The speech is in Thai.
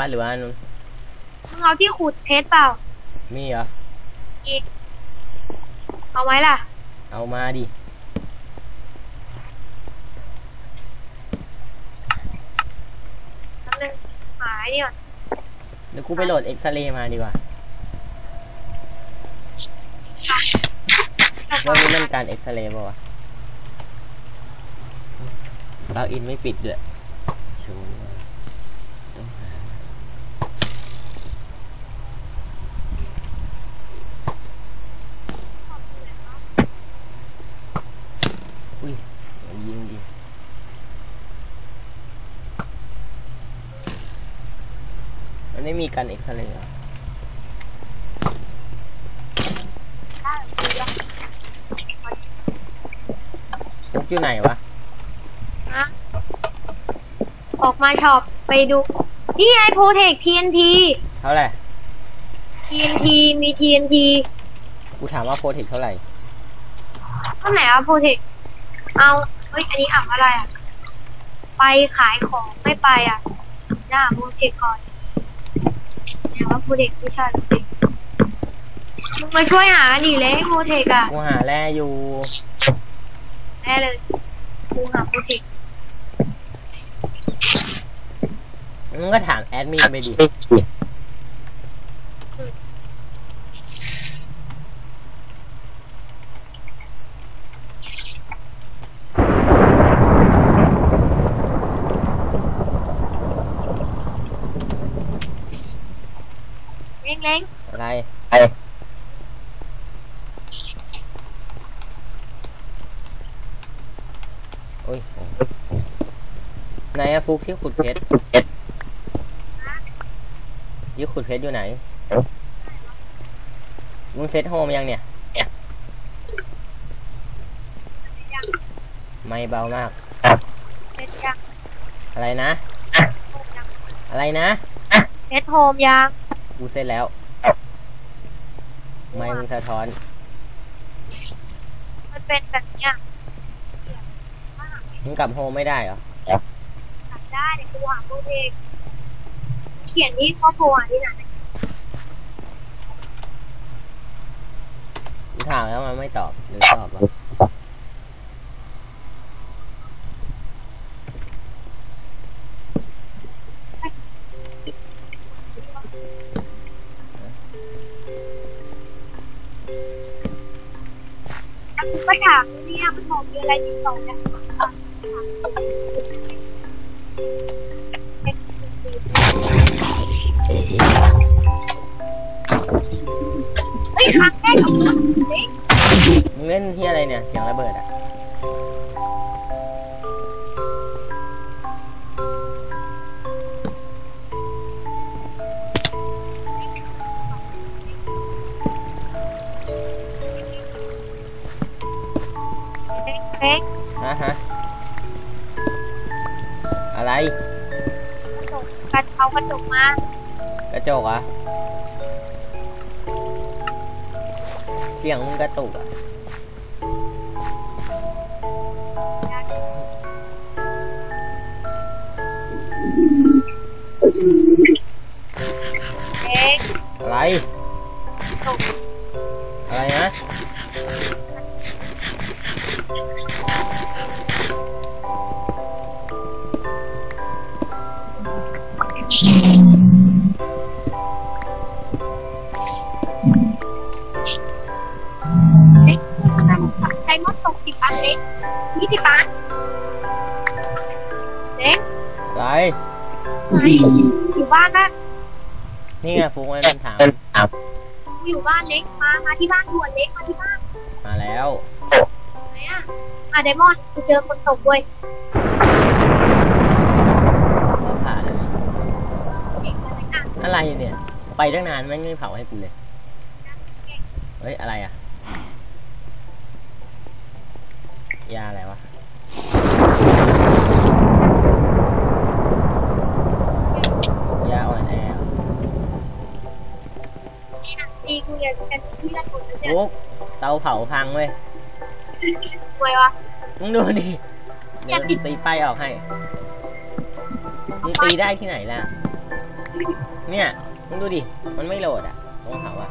วัดหรือว่านู่นมึงเอาที่ขุดเพชรเปล่า มีเหรออีกเอาไว้ล่ะ เอามาดิแป๊บนึงหายดิก่อนเดี๋ยวกูไปโหลดเอ็กซเรย์มาดีกว่าว่ามีมันการเอ็กซเรย์ป่าวะเราอินไม่ปิดเลยชัวร์ต้องหา อุ้ยอย่ายิงดิมันไม่มีการเอ็กซเรย์เหรอฟุกอยู่ไหนวะนะออกมาช็อปไปดู นี่ไงโปรเทค TNT เท่าไหร่ TNT มี TNT กูถามว่าโปรเทคเท่าไหร่ท่าไหนอะโปรเทค เอาเฮ้ยอันนี้อ่านว่าอะไรอะไปขายของไม่ไปอะน่าโปรเทคก่อนเดี๋ยวว่าโปรเทคไม่ใช่โปรเทคมึงมาช่วยหากันดิเลยโปรเทคอะกูหาแร่อยู่ แน่เลยกูหาโปรเทคมึงก็ถามแอดมินไปดิ เล้งเล้งอะไรโอ้ยไหนอะฟุกที่ขุดเพชรที่ขุดเพชรอยู่ไหนมึงเซตโฮมยังเนี่ย ไม่เบามากเพชรยัง อะไรนะ อะไรนะเพชรโฮมยัง กูเสร็จแล้ว ไม่มึงสะท้อน มันเป็นแบบเนี้ยมึงกลับโฮมไม่ได้เหรอทำได้แต่กูหาโปรเทคเขียนที่ข้อโพหาที่ไหนกูถามแล้วมันไม่ตอบหรือตอบวะ ก็ถามเนี่ยมันบอกมีอะไรติดต่อกันเฮ้ยครั้งแรกของนี้มึงเล่นที่อะไรเนี่ย เสียงระเบิดอะ เฮ้ยฮะฮะอะไรกระจกกันเอากร เหรอะเสียงมึงกระตุกอะเฮ้ยอะไรตกอะไรนะเล็กมันทำไดมอนด์ตกสิบอันเล็กยี่สิบอันเล็กไรไหนอยู่บ้านปะนี่ไงฟุกมันถามกูอยู่บ้านเล็กมา มาที่บ้านด่วนเล็กมาที่บ้าน มาแล้วไหนอะอะไดมอนด์กูเจอคนตกเว้ย ต้องผ่านเลย เด็กเลยอะ อะไรเนี่ย ไปตั้งนานไม่ไม่เผาให้กูเลยเฮ้ยอะไรอะยาอะไรวะยาอ่อนแอเหรอนี่นะตีกูเนี่ยกันที่เลือดหมดเลยเนี่ยฟุกเตาเผาพังเว้ยรวยวะมึงดูดิอย่าติดตีป้ายออกให้มึงตีได้ที่ไหนล่ะ เนี่ย มึงดูดิ มันไม่โหลดอะต้องถามว่า